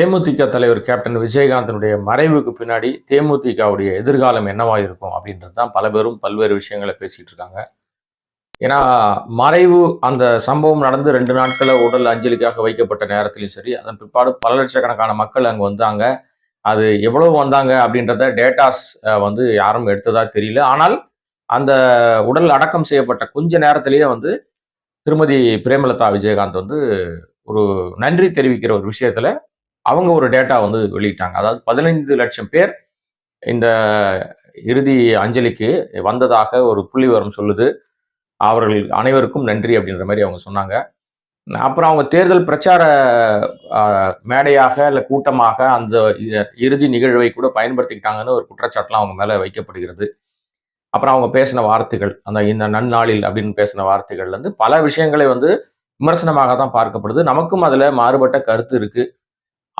தேமுதிக தலைவர் கேப்டன் விஜயகாந்தனுடைய மறைவுக்கு பின்னாடி தேமுதிகவுடைய எதிர்காலம் என்னவாக இருக்கும் அப்படின்றது தான் பல பேரும் பல்வேறு விஷயங்களை பேசிகிட்டு இருக்காங்க. ஏன்னா மறைவு அந்த சம்பவம் நடந்து ரெண்டு நாட்களில் உடல் அஞ்சலிக்காக வைக்கப்பட்ட நேரத்திலையும் சரி அதன் பிற்பாடு பல லட்சக்கணக்கான மக்கள் அங்கே வந்தாங்க. அது எவ்வளவு வந்தாங்க அப்படின்றத டேட்டாஸ் வந்து யாரும் எடுத்ததா தெரியல. ஆனால் அந்த உடல் அடக்கம் செய்யப்பட்ட கொஞ்ச நேரத்திலேயே வந்து திருமதி பிரேமலதா விஜயகாந்த் வந்து ஒரு நன்றி தெரிவிக்கிற ஒரு விஷயத்துல அவங்க ஒரு டேட்டா வந்து வெளியிட்டாங்க. அதாவது பதினைந்து லட்சம் பேர் இந்த இறுதி அஞ்சலிக்கு வந்ததாக ஒரு புள்ளி விவரம் சொல்லுது. அவர்கள் அனைவருக்கும் நன்றி அப்படின்ற மாதிரி அவங்க சொன்னாங்க. அப்புறம் அவங்க தேர்தல் பிரச்சார மேடையாக இல்லை கூட்டமாக அந்த இறுதி நிகழ்வை கூட பயன்படுத்திக்கிட்டாங்கன்னு ஒரு குற்றச்சாட்டுலாம் அவங்க மேலே வைக்கப்படுகிறது. அப்புறம் அவங்க பேசின வார்த்தைகள் அந்த இந்த நன்னாளில் அப்படின்னு பேசின வார்த்தைகள்லேருந்து பல விஷயங்களை வந்து விமர்சனமாக தான் பார்க்கப்படுது. நமக்கும் அதில் மாறுபட்ட கருத்து இருக்குது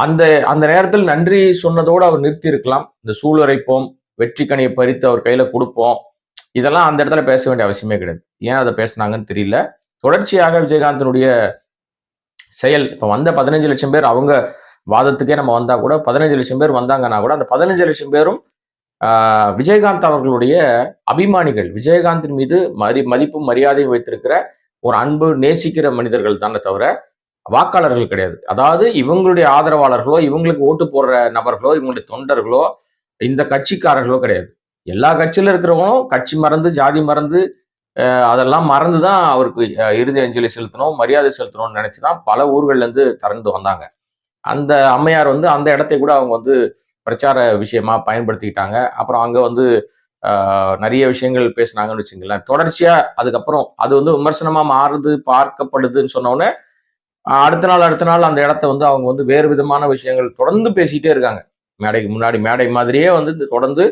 அந்த அந்த நேரத்தில் நன்றி சொன்னதோடு அவர் நிறுத்தி இருக்கலாம் இந்த சூளுரைப்போம் வெற்றி கனியை பறித்து அவர் கையில கொடுப்போம். இதெல்லாம் அந்த இடத்துல பேச வேண்டிய அவசியமே கிடையாது. ஏன் அதை பேசுனாங்கன்னு தெரியல. தொடர்ச்சியாக விஜயகாந்தனுடைய செயல் இப்போ வந்த பதினஞ்சு லட்சம் பேர் அவங்க வாதத்துக்கே நம்ம வந்தா கூட பதினஞ்சு லட்சம் பேர் வந்தாங்கன்னா கூட அந்த பதினஞ்சு லட்சம் பேரும் விஜயகாந்த் அவர்களுடைய அபிமானிகள் விஜயகாந்தின் மீது மதி மதிப்பும் மரியாதையும் வைத்திருக்கிற ஒரு அன்பு நேசிக்கிற மனிதர்கள் தானே தவிர வாக்காளர்கள் கிடையாது. அதாவது இவங்களுடைய ஆதரவாளர்களோ இவங்களுக்கு ஓட்டு போடுற நபர்களோ இவங்களுடைய தொண்டர்களோ இந்த கட்சிக்காரர்களோ கிடையாது. எல்லா கட்சியில இருக்கிறவங்களும் கட்சி மறந்து ஜாதி மறந்து அதெல்லாம் மறந்து தான் அவருக்கு இறுதி அஞ்சலி செலுத்தணும் மரியாதை செலுத்தணும்னு நினைச்சு தான் பல ஊர்கள்லேருந்து திறந்து வந்தாங்க. அந்த அம்மையார் வந்து அந்த இடத்தை கூட அவங்க வந்து பிரச்சார விஷயமா பயன்படுத்திக்கிட்டாங்க. அப்புறம் அங்கே வந்து நிறைய விஷயங்கள் பேசுனாங்கன்னு வச்சுங்களேன் தொடர்ச்சியாக அதுக்கப்புறம் அது வந்து விமர்சனமாக மாறுது பார்க்கப்படுதுன்னு சொன்ன அடுத்த நாள் அடுத்த நாள் அந்த இடத்த வந்து அவங்க வந்து வேறு விதமான விஷயங்கள் தொடர்ந்து பேசிட்டே இருக்காங்க. மேடைக்கு முன்னாடி மேடை மாதிரியே வந்து இந்த தொடர்ந்து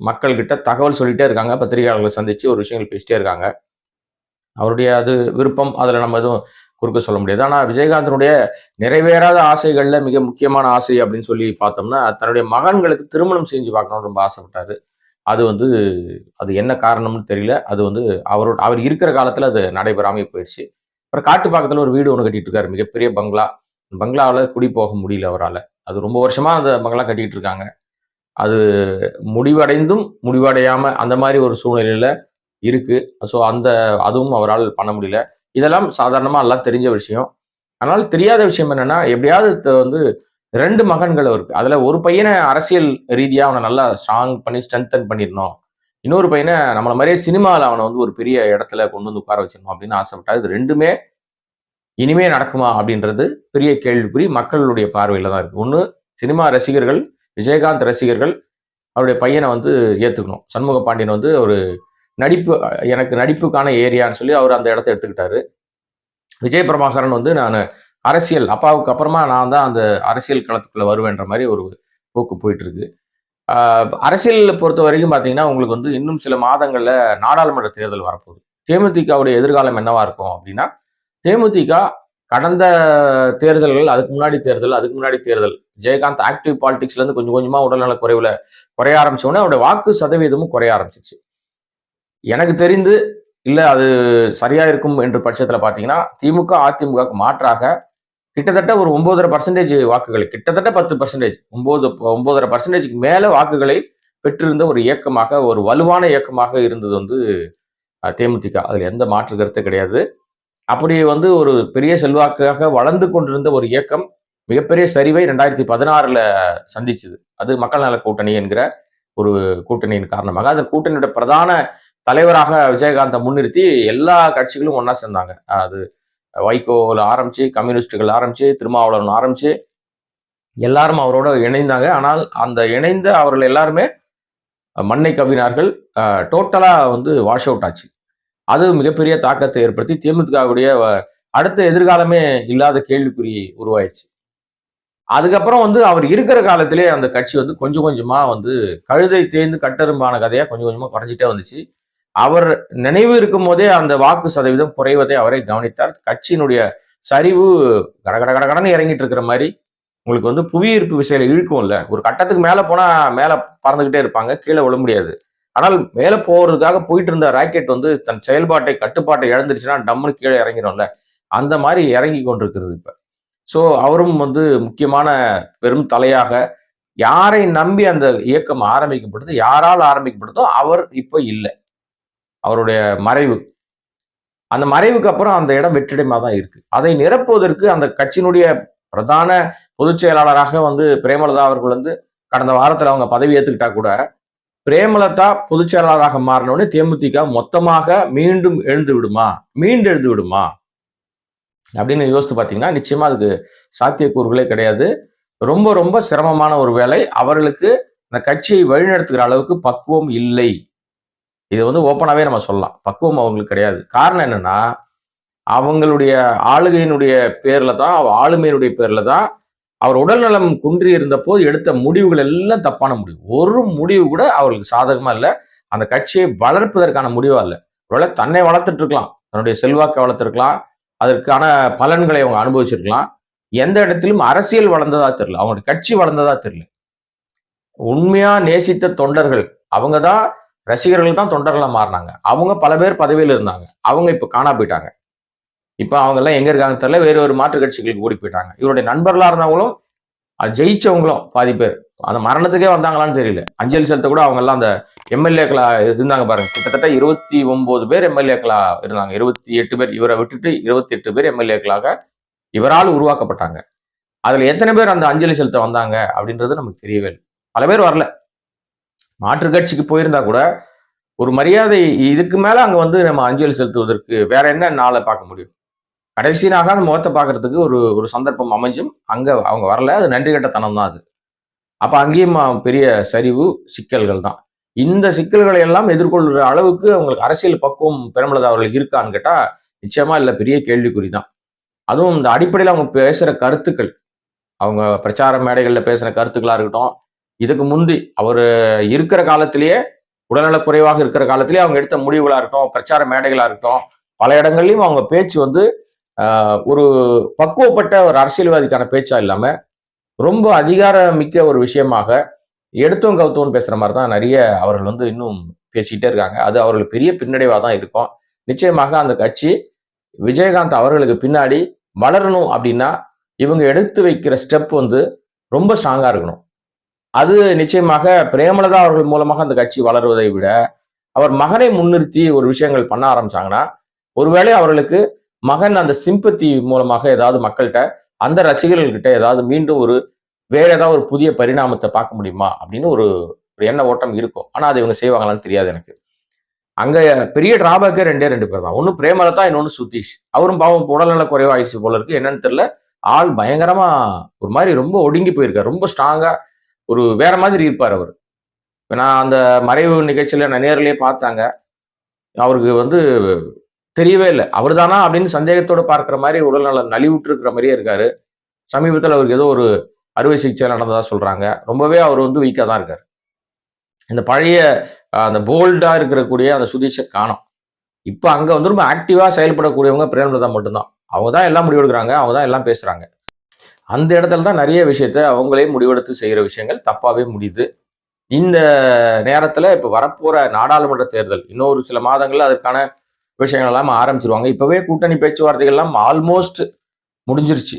மக்கள்கிட்ட தகவல் சொல்லிட்டே இருக்காங்க. பத்திரிகையாளர்களை சந்திச்சு ஒரு விஷயங்கள் பேசிட்டே இருக்காங்க. அவருடைய அது விருப்பம் அதில் நம்ம எதுவும் குறுக்க சொல்ல முடியாது. ஆனால் விஜயகாந்தனுடைய நிறைவேறாத ஆசைகளில் மிக முக்கியமான ஆசை அப்படின்னு சொல்லி பார்த்தோம்னா தன்னுடைய மகன்களுக்கு திருமணம் செஞ்சு பார்க்கணும்னு ரொம்ப ஆசைப்பட்டாரு. அது வந்து அது என்ன காரணம்னு தெரியல. அது வந்து அவரோட அவர் இருக்கிற காலத்தில் அது நடைபெறாமல் போயிடுச்சு. அப்புறம் காட்டு பக்கத்தில் ஒரு வீடு ஒன்று கட்டிட்டு இருக்காரு மிகப்பெரிய பங்களா. பங்களாவில் குடி போக முடியல அவரால். அது ரொம்ப வருஷமாக அந்த பங்களா கட்டிகிட்டு இருக்காங்க. அது முடிவடைந்தும் முடிவடையாமல் அந்த மாதிரி ஒரு சூழ்நிலையில் இருக்குது ஸோ அந்த அதுவும் அவரால் பண்ண முடியல. இதெல்லாம் சாதாரணமாக எல்லாம் தெரிஞ்ச விஷயம். ஆனால் தெரியாத விஷயம் என்னென்னா எப்படியாவது வந்து ரெண்டு மகன்கள் இருக்குது அதில் ஒரு பையனை அரசியல் ரீதியாக அவனை நல்லா ஸ்ட்ராங் பண்ணி ஸ்ட்ரென்தன் பண்ணிடணும். இன்னொரு பையனை நம்மளை மாதிரியே சினிமாவில் அவனை வந்து ஒரு பெரிய இடத்துல கொண்டு வந்து உட்கார வச்சிடணும் அப்படின்னு ஆசைப்பட்டா இது ரெண்டுமே இனிமே நடக்குமா அப்படின்றது பெரிய கேள்விக்குறி மக்களுடைய பார்வையில் தான் இருக்குது ஒன்று சினிமா ரசிகர்கள் விஜயகாந்த் ரசிகர்கள் அவருடைய பையனை வந்து ஏற்றுக்கணும் சண்முக பாண்டியன் வந்து ஒரு நடிப்பு எனக்கு நடிப்புக்கான ஏரியான்னு சொல்லி அவர் அந்த இடத்த எடுத்துக்கிட்டாரு. விஜய் பிரபாகரன் வந்து நான் அரசியல் அப்பாவுக்கு அப்புறமா நான் தான் அந்த அரசியல் களத்துக்குள்ளே வருவேன்ற மாதிரி ஒரு போக்கு போயிட்டு இருக்கு. அரசியல் பொறுத்த வரைக்கும் பார்த்தீங்கன்னா உங்களுக்கு வந்து இன்னும் சில மாதங்களில் நாடாளுமன்ற தேர்தல் வரப்போகுது. தேமுதிகவுடைய எதிர்காலம் என்னவா இருக்கும் அப்படின்னா தேமுதிக கடந்த தேர்தல்கள் அதுக்கு முன்னாடி தேர்தல் அதுக்கு முன்னாடி தேர்தல் ஜெயகாந்த் ஆக்டிவ் பாலிடிக்ஸ்லேருந்து கொஞ்சம் கொஞ்சமாக உடல்நல குறைவில் குறைய ஆரம்பிச்சோடனே அவருடைய வாக்கு சதவீதமும் குறைய ஆரம்பிச்சிச்சு. எனக்கு தெரிந்து இல்லை அது சரியா இருக்கும் என்ற பட்சத்தில் பார்த்தீங்கன்னா திமுக அதிமுகவுக்கு மாற்றாக கிட்டத்தட்ட ஒரு ஒன்பதரை பர்சன்டேஜ் வாக்குகளை கிட்டத்தட்ட பத்து பர்சன்டேஜ் ஒன்பது ஒன்பதரை பர்சன்டேஜ்க்கு மேலே வாக்குகளை பெற்றிருந்த ஒரு இயக்கமாக ஒரு வலுவான இயக்கமாக இருந்தது வந்து தேமுதிக. அதில் எந்த மாற்று கருத்து கிடையாது. அப்படி வந்து ஒரு பெரிய செல்வாக்காக வளர்ந்து கொண்டிருந்த ஒரு இயக்கம் மிகப்பெரிய சரிவை ரெண்டாயிரத்தி பதினாறுல சந்திச்சது. அது மக்கள் நல கூட்டணி என்கிற ஒரு கூட்டணியின் காரணமாக. அந்த கூட்டணியோட பிரதான தலைவராக விஜயகாந்தை முன்னிறுத்தி எல்லா கட்சிகளும் ஒன்றா சேர்ந்தாங்க. அது வைகோவில் ஆரம்பித்து கம்யூனிஸ்டுகள் ஆரம்பித்து திருமாவளவன் ஆரம்பித்து எல்லாரும் அவரோட இணைந்தாங்க. ஆனால் அந்த இணைந்த அவர்கள் எல்லாருமே மண்ணை கவினார்கள் டோட்டலாக வந்து வாஷ் அவுட் ஆச்சு. அது மிகப்பெரிய தாக்கத்தை ஏற்படுத்தி தேமுதிகவுடைய அடுத்த எதிர்காலமே இல்லாத கேள்விக்குறி உருவாயிடுச்சு அதுக்கப்புறம் வந்து அவர் இருக்கிற காலத்திலே அந்த கட்சி வந்து கொஞ்சம் கொஞ்சமாக வந்து கழுதை தேய்ந்து கட்டெரும்பான கதையாக கொஞ்சம் கொஞ்சமாக குறைஞ்சிட்டே வந்துச்சு. அவர் நினைவு இருக்கும் போதே அந்த வாக்கு சதவீதம் குறைவதை அவரை கவனித்தார். கட்சியினுடைய சரிவு கட கட கட இறங்கிட்டு இருக்கிற மாதிரி உங்களுக்கு வந்து புவியீர்ப்பு விசையில இழுக்கும்ல. ஒரு கட்டத்துக்கு மேலே போனா மேலே பறந்துகிட்டே இருப்பாங்க கீழே விழ முடியாது. ஆனால் மேலே போறதுக்காக போயிட்டு இருந்த ராக்கெட் வந்து தன் செயல்பாட்டை கட்டுப்பாட்டை இழந்துருச்சுன்னா டம்முன்னு கீழே இறங்கிடும்ல. அந்த மாதிரி இறங்கி கொண்டிருக்கிறது இப்ப. ஸோ அவரும் வந்து முக்கியமான பெரும் தலையாக யாரை நம்பி அந்த இயக்கம் ஆரம்பிக்கப்படுது யாரால் ஆரம்பிக்கப்படுதோ அவர் இப்போ இல்லை. அவருடைய மறைவு. அந்த மறைவுக்கு அப்புறம் அந்த இடம் வெற்றிடமாக தான் இருக்கு. அதை நிரப்புவதற்கு அந்த கட்சியினுடைய பிரதான பொதுச் செயலாளராக வந்து பிரேமலதா அவர்கள் வந்து கடந்த வாரத்தில் அவங்க பதவி ஏற்றுக்கிட்டா கூட பிரேமலதா பொதுச் செயலாளராக மாறினோடனே தேமுதிக மொத்தமாக மீண்டும் எழுந்து விடுமா? மீண்டு எழுந்து விடுமா? அப்படின்னு யோசித்து பார்த்தீங்கன்னா நிச்சயமா அதுக்கு சாத்தியக்கூறுகளே கிடையாது. ரொம்ப ரொம்ப சிரமமான ஒரு வேலை அவர்களுக்கு அந்த கட்சியை வழிநடத்துகிற அளவுக்கு பக்குவம் இல்லை. இது வந்து ஓப்பனாகவே நம்ம சொல்லலாம். பக்குவம் அவங்களுக்கு கிடையாது. காரணம் என்னன்னா அவங்களுடைய ஆளுகையினுடைய பேரில் தான் ஆளுமையினுடைய பேரில் தான் அவர் உடல்நலம் குன்றி இருந்தபோது எடுத்த முடிவுகள் எல்லாம் தப்பான முடிவு. ஒரு முடிவு கூட அவர்களுக்கு சாதகமாக இல்லை. அந்த கட்சியை வளர்ப்பதற்கான முடிவாக இல்லை. ஒருவேளை தன்னை வளர்த்துட்டு இருக்கலாம் தன்னுடைய செல்வாக்கை வளர்த்துருக்கலாம். அதற்கான பலன்களை அவங்க அனுபவிச்சிருக்கலாம். எந்த இடத்திலும் அரசியல் வளர்ந்ததா தெரியல. அவங்களுடைய கட்சி வளர்ந்ததா தெரியல. உண்மையா நேசித்த தொண்டர்கள் அவங்க தான் ரசிகர்கள் தான் தொண்டர்களாக மாறினாங்க. அவங்க பல பேர் பதவியில் இருந்தாங்க. அவங்க இப்போ காணா போயிட்டாங்க. இப்போ அவங்க எல்லாம் எங்க இருக்காங்க தெரியல. வேறு ஒரு மாற்றுக் கட்சிகளுக்கு ஓடி போயிட்டாங்க. இவருடைய நண்பர்களாக இருந்தவங்களும் அது ஜெயிச்சவங்களும் பாதி பேர். அந்த மரணத்துக்கே வந்தாங்களான்னு தெரியல. அஞ்சலி செலுத்த கூட அவங்க எல்லாம் அந்த எம்எல்ஏக்களா இருந்தாங்க பாருங்க. கிட்டத்தட்ட இருபத்தி ஒன்பது பேர் எம்எல்ஏக்களா இருந்தாங்க. இருபத்தி எட்டு பேர் இவரை விட்டுட்டு இருபத்தி எட்டு பேர் எம்எல்ஏக்களாக இவரால் உருவாக்கப்பட்டாங்க. அதில் எத்தனை பேர் அந்த அஞ்சலி செலுத்த வந்தாங்க அப்படின்றது நமக்கு தெரியவே இல்லை. பல பேர் வரல. மாற்று கட்சிக்கு போயிருந்தா கூட ஒரு மரியாதை இதுக்கு மேல அங்க வந்து நம்ம அஞ்சலி செலுத்துவதற்கு வேற என்ன நாளை பார்க்க முடியும்? கடைசி அந்த முகத்தை பார்க்கறதுக்கு ஒரு ஒரு சந்தர்ப்பம் அமைஞ்சும். அங்க அவங்க வரல. அது நன்றி கட்டத்தனம் தான் அது. அப்ப அங்கேயும் பெரிய சரிவு சிக்கல்கள் தான். இந்த சிக்கல்களை எல்லாம் எதிர்கொள்கிற அளவுக்கு அவங்களுக்கு அரசியல் பக்குவம் பெருமளது அவர்கள் இருக்கான்னு கேட்டா நிச்சயமா இல்லை பெரிய கேள்விக்குறி தான். அதுவும் இந்த அடிப்படையில் அவங்க பேசுற கருத்துக்கள். அவங்க பிரச்சார மேடைகளில் பேசுற கருத்துக்களா இருக்கட்டும் இதுக்கு முந்தி அவர் இருக்கிற காலத்திலேயே உடல்நலக் குறைவாக இருக்கிற காலத்திலேயே அவங்க எடுத்த முடிவுகளா இருக்கட்டும் பிரச்சார மேடைகளா இருக்கட்டும் பல இடங்கள்லையும் அவங்க பேச்சு வந்து ஒரு பக்குவப்பட்ட ஒரு அரசியல்வாதிக்கான பேச்சா இல்லாம ரொம்ப அதிகாரம் மிக்க ஒரு விஷயமாக எடுத்தும் கவுத்தோன்னு பேசுற மாதிரி தான் நிறைய அவர்கள் வந்து இன்னும் பேசிக்கிட்டே இருக்காங்க. அது அவர்களுக்கு பெரிய பின்னடைவாக தான் இருக்கும். நிச்சயமாக அந்த கட்சி விஜயகாந்த் அவர்களுக்கு பின்னாடி வளரணும் அப்படின்னா இவங்க எடுத்து வைக்கிற ஸ்டெப் வந்து ரொம்ப ஸ்ட்ராங்காக இருக்கணும். அது நிச்சயமாக பிரேமலதா அவர்கள் மூலமாக அந்த கட்சி வளருவதை விட அவர் மகனை முன்னிறுத்தி ஒரு விஷயங்கள் பண்ண ஆரம்பிச்சாங்கன்னா ஒருவேளை அவர்களுக்கு மகன் அந்த சிம்பத்தி மூலமாக ஏதாவது மக்கள்கிட்ட அந்த ரசிகர்கள்கிட்ட ஏதாவது மீண்டும் ஒரு வேற ஏதாவது ஒரு புதிய பரிணாமத்தை பார்க்க முடியுமா? அப்படின்னு ஒரு ஒரு எண்ண ஓட்டம் இருக்கும். ஆனால் அது இவங்க செய்வாங்களான்னு தெரியாது எனக்கு. அங்க பெரிய டிராபேக்கே ரெண்டே ரெண்டு பேர் தான். ஒன்னு பிரேமலதா இன்னொன்னு சுதீஷ். அவரும் பாவம் உடல்நல குறைவாயிடுச்சு போல இருக்கு. என்னன்னு தெரியல. ஆள் பயங்கரமா ஒரு மாதிரி ரொம்ப ஒடுங்கி போயிருக்காரு. ரொம்ப ஸ்ட்ராங்கா ஒரு வேற மாதிரி இருப்பார் அவர். இப்போ நான் அந்த மறைவு நிகழ்ச்சியில் நான் நேரிலேயே பார்த்தாங்க. அவருக்கு வந்து தெரியவே இல்லை. அவர் தானா அப்படின்னு சந்தேகத்தோடு பார்க்குற மாதிரி உடல்நலம் நலிவுற்று மாதிரியே இருக்காரு. சமீபத்தில் அவருக்கு ஏதோ ஒரு அறுவை சிகிச்சை நடந்ததாக சொல்கிறாங்க ரொம்பவே அவர் வந்து வீக்காக தான் இருக்கார். இந்த பழைய அந்த போல்டாக இருக்கக்கூடிய அந்த சுதீஷை காணும். இப்போ அங்கே வந்து ரொம்ப ஆக்டிவாக செயல்படக்கூடியவங்க பிரேமலதா மட்டும்தான். அவங்க தான் எல்லாம் முடிவெடுக்கிறாங்க. அவங்க தான் எல்லாம் பேசுகிறாங்க அந்த இடத்துல தான் நிறைய விஷயத்த அவங்களே முடிவெடுத்து செய்கிற விஷயங்கள் தப்பாகவே முடியுது. இந்த நேரத்தில் இப்போ வரப்போகிற நாடாளுமன்ற தேர்தல் இன்னொரு சில மாதங்களில் அதுக்கான விஷயங்கள் எல்லாம் ஆரம்பிச்சிருவாங்க. இப்போவே கூட்டணி பேச்சுவார்த்தைகள் எல்லாம் ஆல்மோஸ்ட் முடிஞ்சிருச்சு.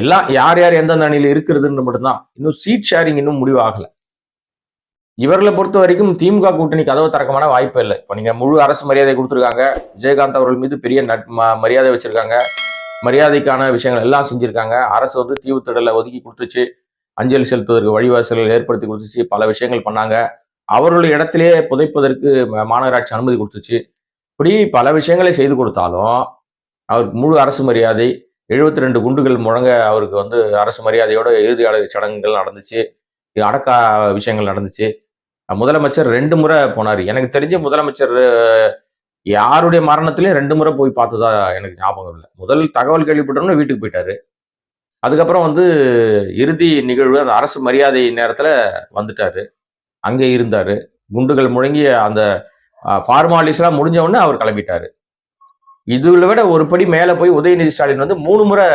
எல்லாம் யார் யார் எந்தெந்த அணியில் இருக்கிறதுன்னு மட்டும்தான். இன்னும் சீட் ஷேரிங் இன்னும் முடிவாகலை. இவர்களை பொறுத்த வரைக்கும் திமுக கூட்டணி கதவு திறக்கமான வாய்ப்பு இல்லை. இப்போ நீங்கள் முழு அரசு மரியாதை கொடுத்துருக்காங்க. விஜயகாந்த் அவர்கள் மீது பெரிய மரியாதை வச்சுருக்காங்க. மரியாதைக்கான விஷயங்கள் எல்லாம் செஞ்சுருக்காங்க. அரசு வந்து தீவுத்திடலை ஒதுக்கி கொடுத்துச்சு. அஞ்சலி செலுத்துவதற்கு வழிவாசல்கள் ஏற்படுத்தி கொடுத்துச்சு. பல விஷயங்கள் பண்ணாங்க. அவர்களுடைய இடத்திலே புதைப்பதற்கு மாநகராட்சி அனுமதி கொடுத்துச்சு. இப்படி பல விஷயங்களை செய்து கொடுத்தாலும் அவருக்கு முழு அரசு மரியாதை எழுபத்தி ரெண்டு குண்டுகள் முழங்க அவருக்கு வந்து அரசு மரியாதையோட இறுதி சடங்குகள் நடந்துச்சு. அடக்க விஷயங்கள் நடந்துச்சு. முதலமைச்சர் ரெண்டு முறை போனார். எனக்கு தெரிஞ்ச முதலமைச்சர் யாருடைய மரணத்திலையும் ரெண்டு முறை போய் பார்த்ததா எனக்கு ஞாபகம் இல்லை. முதல் தகவல் கேள்விப்பட்டோம்னு வீட்டுக்கு போயிட்டாரு. அதுக்கப்புறம் வந்து இறுதி நிகழ்வு அந்த அரசு மரியாதை நேரத்தில் வந்துட்டாரு. அங்கே இருந்தார். குண்டுகள் முழங்கிய அந்த ஃபார்மாலிட்டிஸ்லாம் முடிஞ்ச உடனே அவர் கிளம்பிட்டாரு. இதுல விட ஒரு படி மேலே போய் உதயநிதி ஸ்டாலின் வந்து மூணு முறை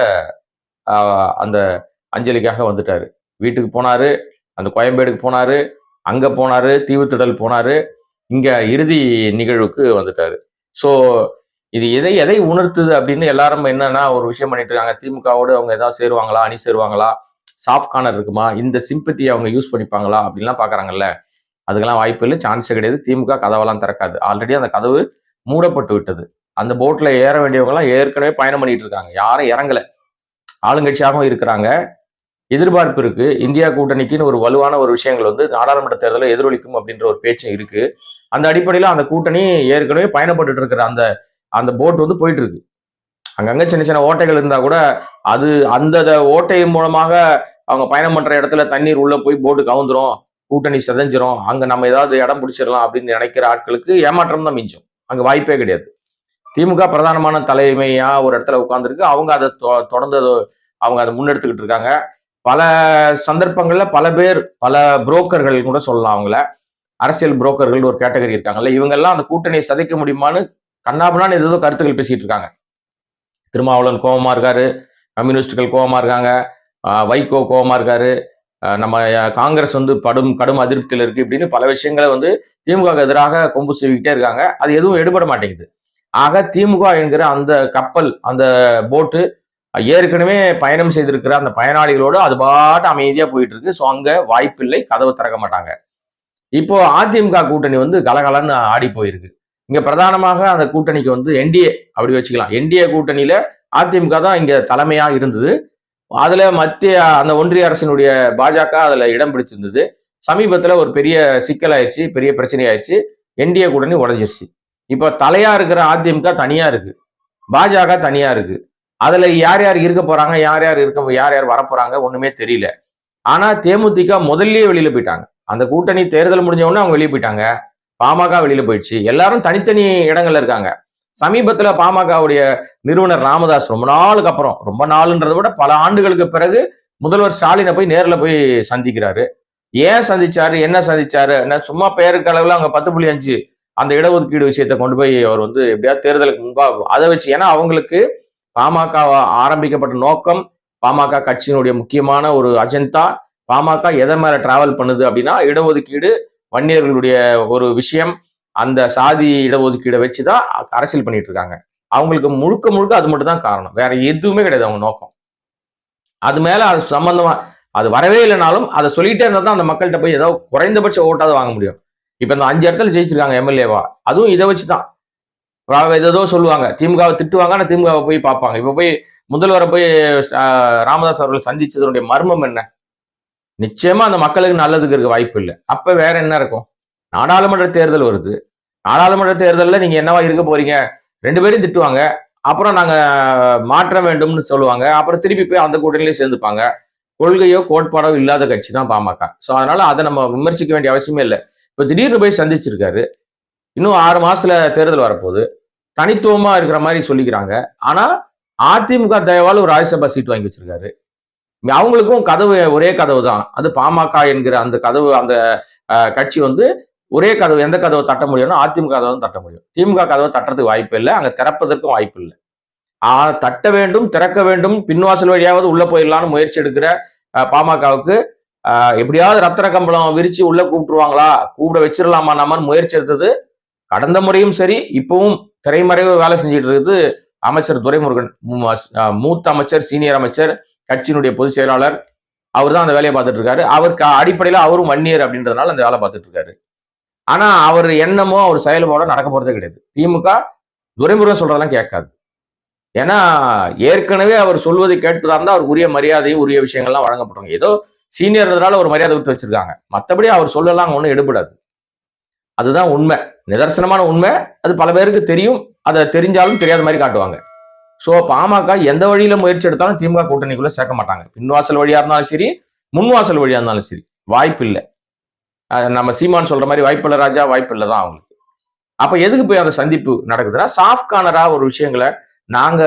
அந்த அஞ்சலிக்காக வந்துட்டாரு. வீட்டுக்கு போனாரு அந்த கோயம்பேடுக்கு போனாரு அங்கே போனாரு தீவுத்திடல் போனாரு. இங்கே இறுதி நிகழ்வுக்கு வந்துட்டாரு. ஸோ இது எதை எதை உணர்த்துது அப்படின்னு எல்லாரும் என்னன்னா ஒரு விஷயம் பண்ணிட்டு இருக்காங்க. திமுகவோடு அவங்க ஏதாவது சேருவாங்களா? அணி சேருவாங்களா? சாஃப்ட் கார்னர் இருக்குமா? இந்த சிம்பத்தியை அவங்க யூஸ் பண்ணிப்பாங்களா? அப்படின்லாம் பாக்குறாங்கல்ல அதுக்கெல்லாம் வாய்ப்பு இல்லை. சான்ஸே கிடையாது. திமுக கதவெல்லாம் திறக்காது. ஆல்ரெடி அந்த கதவு மூடப்பட்டு விட்டது. அந்த போட்ல ஏற வேண்டியவங்கலாம் ஏற்கனவே பயணம் பண்ணிட்டு இருக்காங்க. யாரும் இறங்கல. ஆளுங்கட்சியாகவும் இருக்கிறாங்க. எதிர்பார்ப்பு இருக்கு. இந்தியா கூட்டணிக்குன்னு ஒரு வலுவான ஒரு விஷயங்கள் வந்து நாடாளுமன்ற தேர்தலில் எதிரொலிக்கும் அப்படின்ற ஒரு பேச்சும் இருக்கு. அந்த அடிப்படையில் அந்த கூட்டணி ஏற்கனவே பயணப்பட்டு இருக்கிற அந்த அந்த போட் வந்து போயிட்டு இருக்கு அங்கங்கே சின்ன சின்ன ஓட்டைகள் இருந்தா கூட அது அந்த ஓட்டை மூலமாக அவங்க பயணம் பண்ற இடத்துல தண்ணீர் உள்ள போய் போட்டு கவுந்துரும் கூட்டணி செதஞ்சிரும் அங்க நம்ம ஏதாவது இடம் பிடிச்சிடலாம் அப்படின்னு நினைக்கிற ஆட்களுக்கு ஏமாற்றம் தான் மிஞ்சும் அங்கே வாய்ப்பே கிடையாது. திமுக பிரதானமான தலைமையா ஒரு இடத்துல உட்காந்துருக்கு அவங்க அதை தொ- தொடர்ந்து அவங்க அதை முன்னெடுத்துக்கிட்டு இருக்காங்க. பல சந்தர்ப்பங்கள்ல பல பேர் பல புரோக்கர்கள் கூட சொல்லலாம் அவங்கள. அரசியல் புரோக்கர்கள் ஒரு கேட்டகரி இருக்காங்கல்ல இவங்கெல்லாம் அந்த கூட்டணியை சதைக்க முடியுமான்னு கண்ணாபுனான்னு ஏதோ கருத்துக்கள் பேசிட்டு இருக்காங்க. திருமாவளவன் கோபமா இருக்காரு கம்யூனிஸ்டுகள் கோபமா இருக்காங்க வைகோ கோபமா இருக்காரு நம்ம காங்கிரஸ் வந்து படும் கடும் அதிருப்தியில் இருக்கு இப்படின்னு பல விஷயங்களை வந்து திமுக எதிராக கொம்பு செய்விக்கிட்டே இருக்காங்க. அது எதுவும் எடுபட மாட்டேங்குது. ஆக திமுக என்கிற அந்த கப்பல் அந்த போட்டு ஏற்கனவே பயணம் செய்திருக்கிற அந்த பயனாளிகளோடு அது பாட்டு அமைதியாக போயிட்டு இருக்கு. ஸோ அங்கே வாய்ப்பில்லை. கதவு திறக்க மாட்டாங்க. இப்போ அதிமுக கூட்டணி வந்து கலகலன்னு ஆடி போயிருக்கு. இங்க பிரதானமாக அந்த கூட்டணிக்கு வந்து என்டிஏ அப்படி வச்சுக்கலாம். என்டிஏ கூட்டணியில அதிமுக தான் இங்க தலைமையா இருந்தது. அதுல மத்திய அந்த ஒன்றிய அரசினுடைய பாஜக அதுல இடம் பிடிச்சிருந்தது சமீபத்துல ஒரு பெரிய சிக்கலாயிருச்சு பெரிய பிரச்சனை ஆயிடுச்சு என்டிஏ கூட்டணி உடஞ்சிருச்சு. இப்போ தலையா இருக்கிற அதிமுக தனியா இருக்கு. பாஜக தனியா இருக்கு. அதுல யார் யார் இருக்க போறாங்க யார் யார் இருக்க யார் யார் வரப்போறாங்க ஒண்ணுமே தெரியல. ஆனா தேமுதிக முதல்லயே வெளியில போயிட்டாங்க. அந்த கூட்டணி தேர்தல் முடிஞ்ச உடனே அவங்க வெளியே போயிட்டாங்க. பாமக வெளியில போயிடுச்சு. எல்லாரும் தனித்தனி இடங்கள்ல இருக்காங்க. சமீபத்துல பாமகவுடைய நிறுவனர் ராமதாஸ் ரொம்ப நாளுக்கு அப்புறம் ரொம்ப நாளுன்றதை விட பல ஆண்டுகளுக்கு பிறகு முதல்வர் ஸ்டாலினை போய் நேரில் போய் சந்திக்கிறாரு. ஏன் சந்திச்சாரு? என்ன சந்திச்சாரு? என்ன சும்மா பேருக்கு அளவில் அங்க பத்து புள்ளி அஞ்சு அந்த இடஒதுக்கீடு விஷயத்தை கொண்டு போய் அவர் வந்து எப்படியாவது தேர்தலுக்கு முன்பாக அதை வச்சு ஏன்னா அவங்களுக்கு பாமக ஆரம்பிக்கப்பட்ட நோக்கம் பாமக கட்சியினுடைய முக்கியமான ஒரு அஜெண்டா. பாமக எதை மேல டிராவல் பண்ணுது அப்படின்னா இடஒதுக்கீடு வன்னியர்களுடைய ஒரு விஷயம். அந்த சாதி இடஒதுக்கீடை வச்சுதான் அரசியல் பண்ணிட்டு இருக்காங்க. அவங்களுக்கு முழுக்க முழுக்க அது மட்டும் தான் காரணம். வேற எதுவுமே கிடையாது அவங்க நோக்கம். அது மேல அது சம்பந்தமா அது வரவே இல்லைனாலும் அதை சொல்லிட்டே இருந்தால் தான் அந்த மக்கள்கிட்ட போய் ஏதோ குறைந்தபட்ச ஓட்டாவது வாங்க முடியும். இப்போ இந்த அஞ்சு இடத்துல ஜெயிச்சிருக்காங்க எம்எல்ஏவா அதுவும் இதை வச்சு தான் ஏதோ சொல்லுவாங்க. திமுகவை திட்டுவாங்க ஆனால் திமுகவை போய் பார்ப்பாங்க. இப்போ போய் முதல்வரை போய் ராமதாஸ் அவர்கள் சந்திச்சதனுடைய மர்மம் என்ன? நிச்சயமா அந்த மக்களுக்கு நல்லதுக்கு இருக்க வாய்ப்பு இல்லை. அப்ப வேற என்ன இருக்கும்? நாடாளுமன்ற தேர்தல் வருது. நாடாளுமன்ற தேர்தலில் நீங்க என்னவா இருக்க போறீங்க? ரெண்டு பேரும் திட்டுவாங்க. அப்புறம் நாங்க மாற்ற வேண்டும்னு சொல்லுவாங்க. அப்புறம் திருப்பி போய் அந்த கூட்டணியிலே சேர்ந்துப்பாங்க. கொள்கையோ கோட்பாடோ இல்லாத கட்சி தான் பாமக. ஸோ அதனால அதை நம்ம விமர்சிக்க வேண்டிய அவசியமே இல்லை. இப்போ திடீர்னு போய் சந்திச்சிருக்காரு. இன்னும் ஆறு மாசத்துல தேர்தல் வரப்போகுது. தனித்துவமா இருக்கிற மாதிரி சொல்லிக்கிறாங்க. ஆனா அதிமுக தயவால் ஒரு ராஜ்யசபா சீட் வாங்கி வச்சிருக்காரு. அவங்களுக்கும் கதவு ஒரே கதவு தான் அது பாமக என்கிற அந்த கதவு அந்த கட்சி வந்து ஒரே கதவு எந்த கதவை தட்ட முடியும்னா அதிமுக கதவை தான் தட்ட முடியும். திமுக கதவை தட்டுறதுக்கு வாய்ப்பு இல்லை அங்கே திறப்பதற்கும் வாய்ப்பு இல்லை. ஆனால் தட்ட வேண்டும் திறக்க வேண்டும் பின்வாசல் வழியாவது உள்ள போயிடலான்னு முயற்சி எடுக்கிற பாமகவுக்கு எப்படியாவது ரத்தன கம்பளம் விரிச்சு உள்ள கூப்பிட்டுருவாங்களா? கூப்பிட வச்சிடலாமா நம்மன்னு முயற்சி எடுத்தது? கடந்த முறையும் சரி இப்பவும் திரைமறைவு வேலை செஞ்சுட்டு இருக்குது. அமைச்சர் துரைமுருகன் மூத்த அமைச்சர் சீனியர் அமைச்சர் கட்சியினுடைய பொதுச் செயலாளர் அவர் தான் அந்த வேலையை பார்த்துட்டு இருக்காரு. அவருக்கு அடிப்படையில் அவரும் வன்னியர் அப்படின்றதுனால அந்த வேலை பார்த்துட்டு இருக்காரு. ஆனா அவர் எண்ணமோ அவர் செயல்பாடோ நடக்க போறதே கிடையாது. திமுக துரைமுருகன் சொல்றதெல்லாம் கேட்காது. ஏன்னா ஏற்கனவே அவர் சொல்வதை கேட்பதா இருந்தால் அவருக்கு உரிய மரியாதையும் உரிய விஷயங்கள்லாம் வழங்கப்படுறாங்க ஏதோ சீனியர்ன்றதுனால ஒரு மரியாதை விட்டு வச்சிருக்காங்க. மற்றபடி அவர் சொல்லலாம் ஒன்றும் எடுபடாது. அதுதான் உண்மை. நிதர்சனமான உண்மை. அது பல பேருக்கு தெரியும். அதை தெரிஞ்சாலும் தெரியாத மாதிரி காட்டுவாங்க. ஸோ பாமக எந்த வழியில முயற்சி எடுத்தாலும் திமுக கூட்டணிக்குள்ள சேர்க்க மாட்டாங்க. பின்வாசல் வழியா இருந்தாலும் சரி முன்வாசல் வழியா இருந்தாலும் சரி வாய்ப்பு இல்லை. நம்ம சீமான் சொல்ற மாதிரி வாய்ப்பில்லை ராஜா வாய்ப்பில்லை தான் அவங்களுக்கு. அப்ப எதுக்கு போய் அந்த சந்திப்பு நடக்குதுன்னா சாஃப்ட் கார்னரா ஒரு விஷயங்களை நாங்க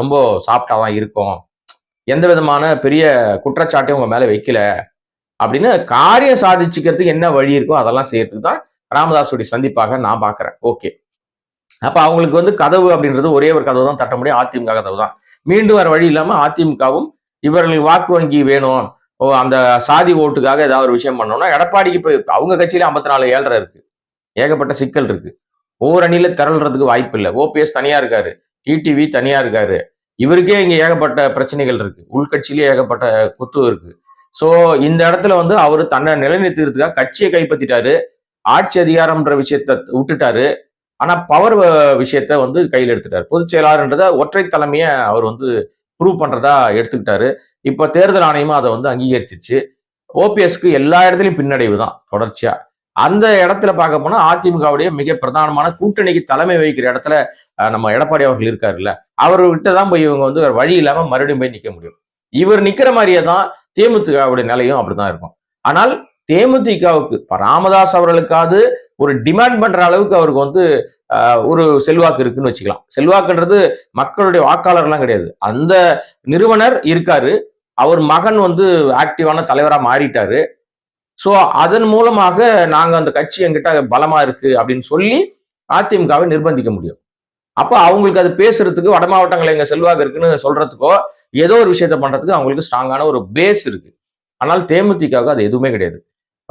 ரொம்ப சாஃப்டா தான் இருக்கோம். எந்த விதமான பெரிய குற்றச்சாட்டையும் உங்க மேல வைக்கல அப்படின்னு காரியம் சாதிச்சுக்கிறதுக்கு என்ன வழி இருக்கோ அதெல்லாம் செய்யறதுக்கு தான் ராமதாஸுடைய சந்திப்பாக நான் பாக்குறேன். ஓகே அப்போ அவங்களுக்கு வந்து கதவு அப்படின்றது ஒரே ஒரு கதவு தான் தட்ட முடியும். அதிமுக கதவு தான். மீண்டும் வர வழி இல்லாமல் அதிமுகவும் இவர்கள் வாக்கு வங்கி வேணும். ஓ அந்த சாதி ஓட்டுக்காக ஏதாவது ஒரு விஷயம் பண்ணோம்னா எடப்பாடிக்கு போய் அவங்க கட்சியில ஐம்பத்தி நாலு ஏழரை இருக்கு. ஏகப்பட்ட சிக்கல் இருக்கு. ஒவ்வொரு அணியில திரள்றதுக்கு வாய்ப்பு இல்லை. ஓபிஎஸ் தனியா இருக்காரு. டிடிவி தனியா இருக்காரு. இவருக்கே இங்க ஏகப்பட்ட பிரச்சனைகள் இருக்கு. உள்கட்சியிலே ஏகப்பட்ட குத்து இருக்கு. ஸோ இந்த இடத்துல வந்து அவர் தன்னை நிலைநிறுத்துறதுக்காக கட்சியை கைப்பற்றிட்டாரு. ஆட்சி அதிகாரம்ன்ற விஷயத்த விட்டுட்டாரு. ஆனா பவர் விஷயத்த வந்து கையில் எடுத்துட்டார். பொதுச் செயலாளர்ன்றத ஒற்றை தலைமையை அவர் வந்து ப்ரூவ் பண்றதா எடுத்துக்கிட்டாரு. இப்ப தேர்தல் ஆணையமும் அதை வந்து அங்கீகரிச்சிச்சு ஓபிஎஸ்க்கு எல்லா இடத்துலையும் பின்னடைவு தான் தொடர்ச்சியா. அந்த இடத்துல பார்க்க போனா அதிமுகவுடைய மிக பிரதானமான கூட்டணிக்கு தலைமை வகிக்கிற இடத்துல நம்ம எடப்பாடி அவர்கள் இருக்காருல்ல அவர்கிட்ட தான் போய் இவங்க வந்து வழி இல்லாம மறுபடியும் போய் நிக்க முடியும். இவர் நிக்கிற மாதிரியே தான் தேமுதிகவுடைய நிலையும் அப்படிதான் இருக்கும். ஆனால் தேமுதிகவுக்கு ராமதாஸ் அவர்களுக்காவது ஒரு டிமாண்ட் பண்ற அளவுக்கு அவருக்கு வந்து ஒரு செல்வாக்கு இருக்குன்னு வச்சுக்கலாம். செல்வாக்குன்றது மக்களுடைய வாக்காளர்லாம் கிடையாது. அந்த நிறுவனர் இருக்காரு. அவர் மகன் வந்து ஆக்டிவான தலைவராக மாறிட்டாரு. ஸோ அதன் மூலமாக நாங்கள் அந்த கட்சி எங்கிட்ட பலமா இருக்கு அப்படின்னு சொல்லி அதிமுகவை நிர்பந்திக்க முடியும். அப்போ அவங்களுக்கு அது பேசுறதுக்கு வட மாவட்டங்கள் எங்க செல்வாக்கு இருக்குன்னு சொல்றதுக்கோ ஏதோ ஒரு விஷயத்த பண்றதுக்கு அவங்களுக்கு ஸ்ட்ராங்கான ஒரு பேஸ் இருக்கு. ஆனால் தேமுதிகவுக்கு அது எதுவுமே கிடையாது.